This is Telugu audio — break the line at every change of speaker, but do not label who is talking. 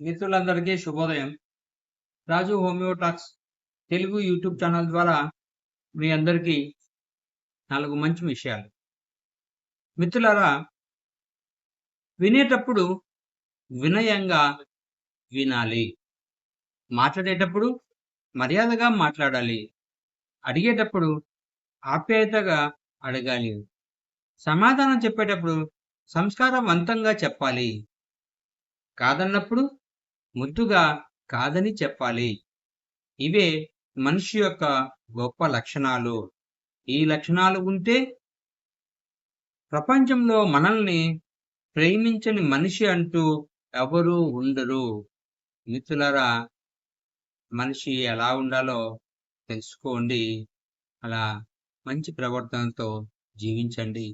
మిత్రులందరికీ శుభోదయం. Raju homeo talks Telugu YouTube channel ద్వారా మీ అందరికీ నాలుగు మంచి విషయాలు. మిత్రులారా వినేటప్పుడు వినయంగా వినాలి. మాట్లాడేటప్పుడు మర్యాదగా మాట్లాడాలి. అడిగేటప్పుడు ఆప్యాయతగా అడగాలి. సమాధానం చెప్పేటప్పుడు సంస్కారవంతంగా చెప్పాలి. కాదన్నప్పుడు ముద్దుగా కాదని చెప్పాలి. ఇవే మనిషి యొక్క గొప్ప లక్షణాలు. ఈ లక్షణాలు ఉంటే ప్రపంచంలో మనల్ని ప్రేమించని మనిషి అంటూ ఎవరూ ఉండరు. మిత్రులరా మనిషి ఎలా ఉండాలో తెలుసుకోండి. అలా మంచి ప్రవర్తనతో జీవించండి.